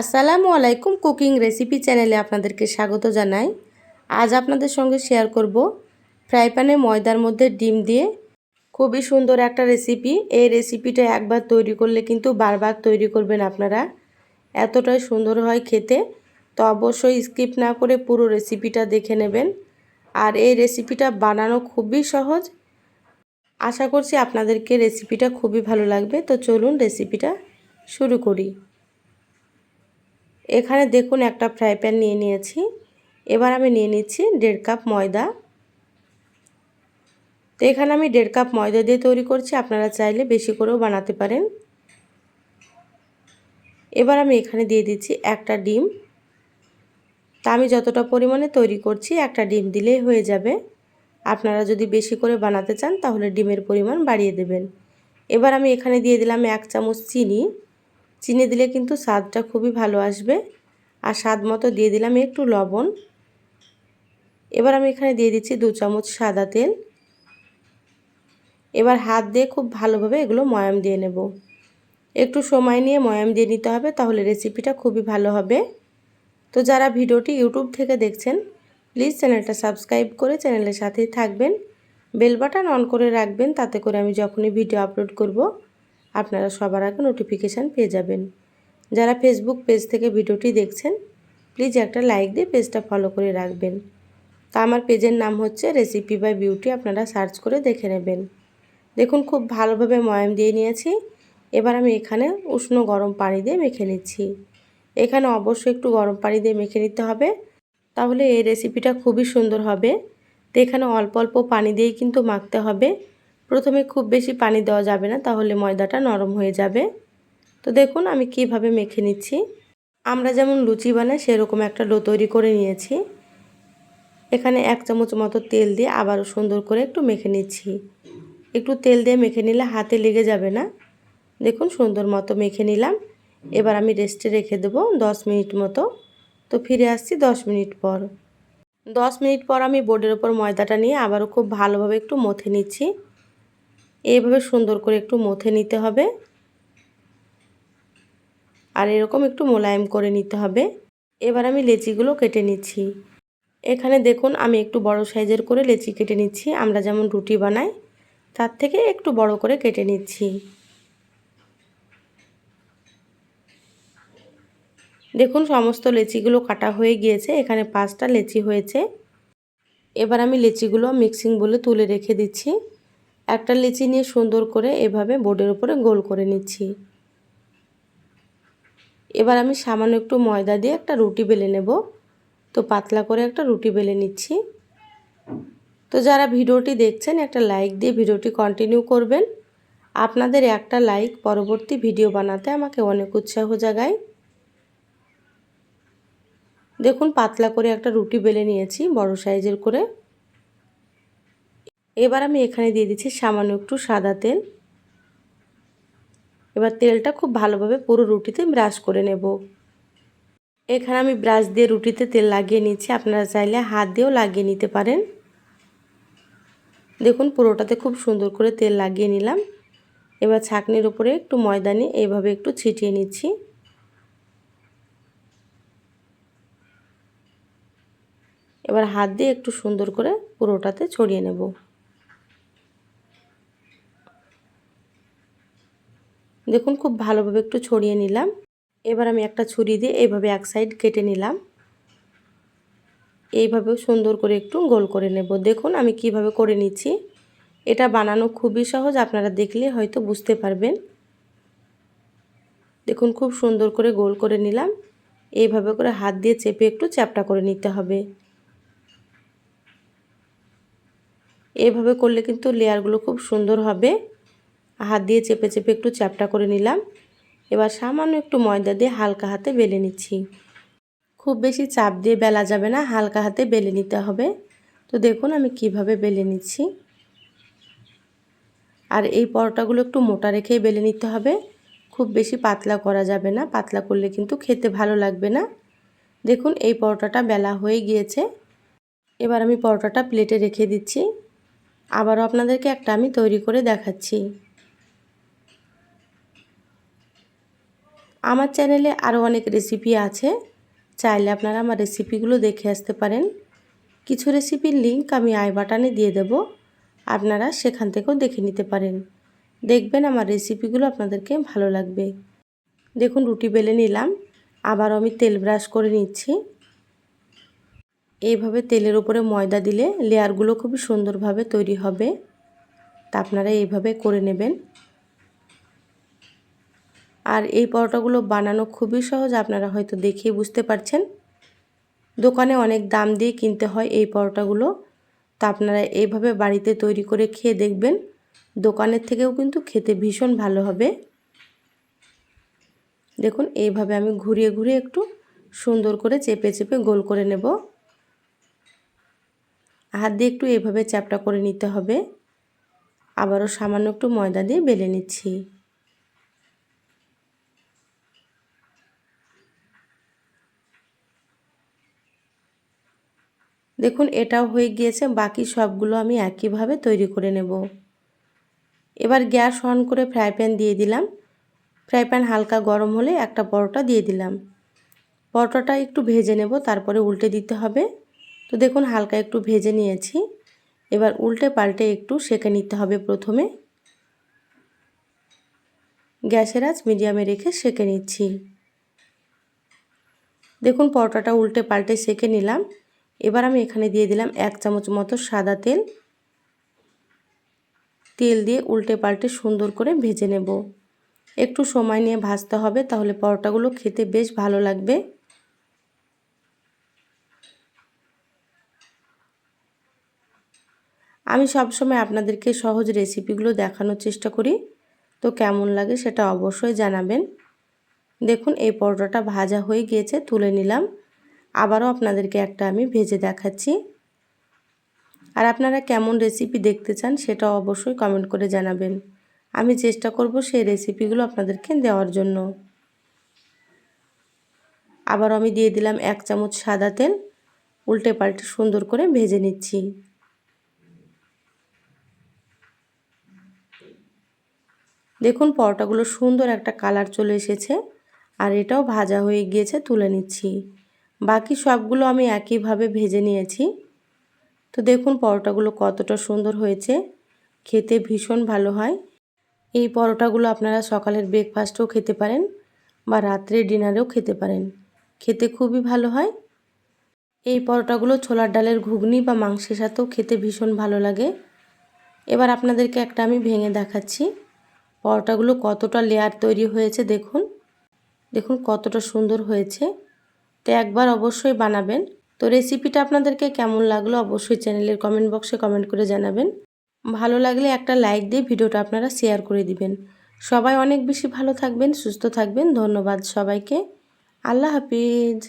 আসসালামু আলাইকুম cooking recipe চ্যানেলে আপনাদেরকে স্বাগত জানাই। আজ আপনাদের সঙ্গে শেয়ার করব ফ্রাই প্যানে ময়দার মধ্যে ডিম দিয়ে। খুবই সুন্দর একটা রেসিপি। এই রেসিপিটা একবার তৈরি করলে কিন্তু বারবার তৈরি করবেন আপনারা। এতটাই সুন্দর হয় খেতে। তো অবশ্যই স্কিপ না করে পুরো রেসিপিটা দেখে নেবেন। আর এই রেসিপিটা বানানো খুবই সহজ। আশা করছি আপনাদেরকে রেসিপিটা খুবই ভালো লাগবে। তো চলুন রেসিপিটা শুরু করি। এখানে দেখুন একটা ফ্রাই প্যান নিয়ে নিয়েছি। এবার আমি নিয়ে নিচ্ছি দেড় কাপ ময়দা। তো এখানে আমি দেড় কাপ ময়দা দিয়ে তৈরি করছি, আপনারা চাইলে বেশি করেও বানাতে পারেন। এবার আমি এখানে দিয়ে দিচ্ছি একটা ডিম। তা আমি যতটা পরিমাণে তৈরি করছি, একটা ডিম দিলেই হয়ে যাবে। আপনারা যদি বেশি করে বানাতে চান, তাহলে ডিমের পরিমাণ বাড়িয়ে দেবেন। এবার আমি এখানে দিয়ে দিলাম এক চামচ চিনি। চিনি দিলে কিন্তু স্বাদটা খুবই ভালো আসবে। আর স্বাদ মতো দিয়ে দিলাম একটু লবণ। এবার আমি এখানে দিয়ে দিচ্ছি দু চামচ সাদা তেল। এবার হাত দিয়ে খুব ভালোভাবে এগুলো ময়াম দিয়ে নেব। একটু সময় নিয়ে ময়াম দিয়ে নিতে হবে, তাহলে রেসিপিটা খুবই ভালো হবে। তো যারা ভিডিওটি ইউটিউব থেকে দেখছেন, প্লিজ চ্যানেলটা সাবস্ক্রাইব করে চ্যানেলের সাথেই থাকবেন। বেল বাটন অন করে রাখবেন, তাতে করে আমি যখনই ভিডিও আপলোড করব আপনারা সবার আগে নোটিফিকেশান পেয়ে যাবেন। যারা ফেসবুক পেজ থেকে ভিডিওটি দেখছেন প্লিজ একটা লাইক দিয়ে পেজটা ফলো করে রাখবেন। তা আমার পেজের নাম হচ্ছে রেসিপি বাই বিউটি আপনারা সার্চ করে দেখে নেবেন। দেখুন, খুব ভালোভাবে ময়াম দিয়ে নিয়েছি। এবার আমি এখানে উষ্ণ গরম পানি দিয়ে মেখে নিচ্ছি। এখানে অবশ্যই একটু গরম পানি দিয়ে মেখে নিতে হবে। তাহলে এই রেসিপিটা খুবই সুন্দর হবে। তো এখানে অল্প অল্প পানি দিয়েই কিন্তু মাখতে হবে। প্রথমে খুব বেশি পানি দেওয়া যাবে না, তাহলে ময়দাটা নরম হয়ে যাবে। তো দেখুন আমি কীভাবে মেখে নিচ্ছি। আমরা যেমন লুচি বানাই, সেরকম একটা ডো তৈরি করে নিয়েছি। এখানে এক চামচ মতো তেল দিয়ে আবারও সুন্দর করে একটু মেখে নিচ্ছি। একটু তেল দিয়ে মেখে নিলে হাতে লেগে যাবে না। দেখুন সুন্দর মতো মেখে নিলাম। এবার আমি রেস্টে রেখে দেবো দশ মিনিট মতো। তো ফিরে আসছি দশ মিনিট পর। দশ মিনিট পর আমি বোর্ডের ওপর ময়দাটা নিয়ে আবারও খুব ভালোভাবে একটু মথে নিচ্ছি। এইভাবে সুন্দর করে একটু মথে নিতে হবে। আর এরকম একটু মোলায়েম করে নিতে হবে। এবার আমি লেচিগুলো কেটে নিচ্ছি। এখানে দেখুন আমি একটু বড় সাইজের করে লেচি কেটে নিচ্ছি। আমরা যেমন রুটি বানাই, তার থেকে একটু বড় করে কেটে নিচ্ছি। দেখুন সমস্ত লেচিগুলো কাটা হয়ে গিয়েছে। এখানে পাঁচটা লেচি হয়েছে। এবার আমি লেচিগুলো মিক্সিং বলে তুলে রেখে দিচ্ছি। একটা লিচি নিয়ে সুন্দর করে এভাবে বোর্ডের উপরে গোল করে নিচ্ছি। এবার আমি সামান্য একটু ময়দা দিয়ে একটা রুটি বেলে নেব। তো পাতলা করে একটা রুটি বেলে নিচ্ছি। তো যারা ভিডিওটি দেখছেন, একটা লাইক দিয়ে ভিডিওটি কন্টিনিউ করবেন। আপনাদের একটা লাইক পরবর্তী ভিডিও বানাতে আমাকে অনেক উৎসাহ জাগায়। দেখুন, পাতলা করে একটা রুটি বেলে নিয়েছি, বড় সাইজের করে। এবার আমি এখানে দিয়ে দিচ্ছি সামান্য একটু সাদা তেল। এবার তেলটা খুব ভালোভাবে পুরো রুটিতে ব্রাশ করে নেব। এখানে আমি ব্রাশ দিয়ে রুটিতে তেল লাগিয়ে নিচ্ছি। আপনারা চাইলে হাত দিয়েও লাগিয়ে নিতে পারেন। দেখুন, পুরোটাতে খুব সুন্দর করে তেল লাগিয়ে নিলাম। এবার ছাকনির উপরে একটু ময়দা নিয়ে এইভাবে একটু ছিটিয়ে নিচ্ছি। এবার হাত দিয়ে একটু সুন্দর করে পুরোটাতে ছড়িয়ে নেব। দেখুন, খুব ভালোভাবে একটু ছড়িয়ে নিলাম। এবার আমি একটা ছুরি দিয়ে এইভাবে এক সাইড কেটে নিলাম। এইভাবে সুন্দর করে একটু গোল করে নেব। দেখুন, আমি কীভাবে করে নিচ্ছি। এটা বানানো খুবই সহজ, আপনারা দেখলে হয়তো বুঝতে পারবেন। দেখুন, খুব সুন্দর করে গোল করে নিলাম। এইভাবে করে হাত দিয়ে চেপে একটু চ্যাপটা করে নিতে হবে। এভাবে করলে কিন্তু লেয়ারগুলো খুব সুন্দর হবে। হাত দিয়ে চেপে চেপে একটু চ্যাপটা করে নিলাম। এবার সামান্য একটু ময়দা দিয়ে হালকা হাতে বেলে নিচ্ছি। খুব বেশি চাপ দিয়ে বেলা যাবে না, হালকা হাতে বেলে নিতে হবে। তো দেখুন আমি কীভাবে বেলে নিচ্ছি। আর এই পরোটাগুলো একটু মোটা রেখেই বেলে নিতে হবে। খুব বেশি পাতলা করা যাবে না, পাতলা করলে কিন্তু খেতে ভালো লাগবে না। দেখুন এই পরোটাটা বেলা হয়ে গিয়েছে। এবার আমি পরোটাটা প্লেটে রেখে দিচ্ছি। আবারও আপনাদেরকে একটা আমি তৈরি করে দেখাচ্ছি। আমার চ্যানেলে আরও অনেক রেসিপি আছে। চাইলে আপনারা আমার রেসিপিগুলো দেখে আসতে পারেন। কিছু রেসিপির লিঙ্ক আমি আই বাটানে দিয়ে দেব। আপনারা সেখান থেকেও দেখে নিতে পারেন। দেখবেন আমার রেসিপিগুলো আপনাদেরকে ভালো লাগবে। দেখুন, রুটি বেলে নিলাম। আবার আমি তেল ব্রাশ করে নিচ্ছি। এইভাবে তেলের উপরে ময়দা দিলে লেয়ারগুলো খুবই সুন্দরভাবে তৈরি হবে। তা আপনারা এইভাবে করে নেবেন। আর এই পরোটাগুলো বানানো খুবই সহজ, আপনারা হয়তো দেখেই বুঝতে পারছেন। দোকানে অনেক দাম দিয়ে কিনতে হয় এই পরোটাগুলো। তা আপনারা এইভাবে বাড়িতে তৈরি করে খেয়ে দেখবেন। দোকানের থেকেও কিন্তু খেতে ভীষণ ভালো হবে। দেখুন, এইভাবে আমি ঘুরিয়ে ঘুরিয়ে একটু সুন্দর করে চেপে চেপে গোল করে নেব। হাত দিয়ে একটু এইভাবে চ্যাপটা করে নিতে হবে। আবারও সামান্য একটু ময়দা দিয়ে বেলে নিচ্ছি। দেখুন, এটাও হয়ে গিয়েছে, বাকি সবগুলো আমি একইভাবে তৈরি করে নেব। এবার গ্যাস অন করে ফ্রাই প্যান দিয়ে দিলাম। ফ্রাই প্যান হালকা গরম হলে একটা পরোটা দিয়ে দিলাম। পরোটাটা একটু ভেজে নেব, তারপরে উল্টে দিতে হবে। তো দেখুন, হালকা একটু ভেজে নিয়েছি। এবার উল্টে পাল্টে একটু সেঁকে নিতে হবে প্রথমে। গ্যাসের আঁচ মিডিয়ামে রেখে সেঁকে নিচ্ছি। দেখুন, পরোটাটা উল্টে পাল্টে সেঁকে নিলাম। এবার আমি এখানে দিয়ে দিলাম এক চামচ মতো সাদা তেল। তেল দিয়ে উল্টে পাল্টে সুন্দর করে ভেজে নেব। একটু সময় নিয়ে ভাজতে হবে, তাহলে পরোটাগুলো খেতে বেশ ভালো লাগবে। আমি সবসময় আপনাদেরকে সহজ রেসিপিগুলো দেখানোর চেষ্টা করি, তো কেমন লাগে সেটা অবশ্যই জানাবেন। দেখুন, এই পরোটাটা ভাজা হয়ে গিয়েছে, তুলে নিলাম। আবারও আপনাদেরকে একটা আমি ভেজে দেখাচ্ছি। আর আপনারা কেমন রেসিপি দেখতে চান সেটা অবশ্যই কমেন্ট করে জানাবেন। আমি চেষ্টা করব সেই রেসিপিগুলো আপনাদেরকে দেওয়ার জন্য। আবার আমি দিয়ে দিলাম এক চামচ সাদা তেল। উল্টে পাল্টে সুন্দর করে ভেজে নিচ্ছি। দেখুন পরোটাগুলো সুন্দর একটা কালার চলে এসেছে। আর এটাও ভাজা হয়ে গিয়েছে তুলে নিচ্ছি। বাকি সবগুলো আমি একইভাবে ভেজে নিয়েছি। তো দেখুন পরোটাগুলো কতটা সুন্দর হয়েছে। খেতে ভীষণ ভালো হয়। এই পরোটাগুলো আপনারা সকালের ব্রেকফাস্টেও খেতে পারেন বা রাত্রে ডিনারেও খেতে পারেন। খেতে খুবই ভালো হয়। এই পরোটাগুলো ছোলার ডালের ঘুগনি বা মাংসের সাথেও খেতে ভীষণ ভালো লাগে। এবার আপনাদেরকে একটা আমি ভেঙে দেখাচ্ছি। পরোটাগুলো কতটা লেয়ার তৈরি হয়েছে দেখুন। দেখুন কতটা সুন্দর হয়েছে। তো একবার অবশ্যই বানাবেন। তো রেসিপিটা আপনাদেরকে কেমন লাগল অবশ্যই চ্যানেলের কমেন্ট বক্সে কমেন্ট করে জানাবেন। ভালো লাগলে একটা লাইক দিয়ে ভিডিওটা আপনারা শেয়ার করে দিবেন। সবাই অনেক বেশি ভালো থাকবেন, সুস্থ থাকবেন। ধন্যবাদ সবাইকে। আল্লাহ হাফিজ।